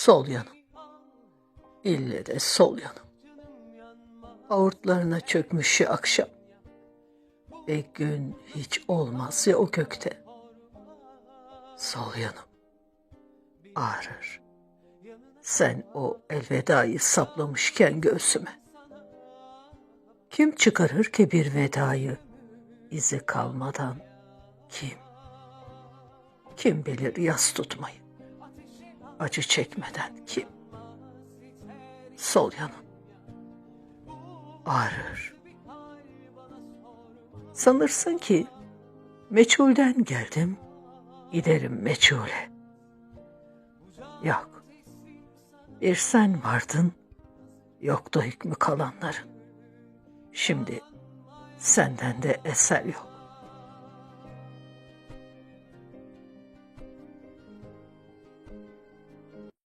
Sol yanım. İlle de sol yanım. Avurtlarına çökmüş ya akşam. Ve gün hiç olmaz ya o gökte. Sol yanım. Ağrır. Sen o elvedayı saplamışken göğsüme. Kim çıkarır ki bir vedayı izi kalmadan kim? Kim bilir yas tutmayı? Acı çekmeden kim? Sol yanım. Ağrır. Sanırsın ki meçhulden geldim, giderim meçhule. Yok. Bir sen vardın, yoktu hükmü kalanların. Şimdi senden de eser yok.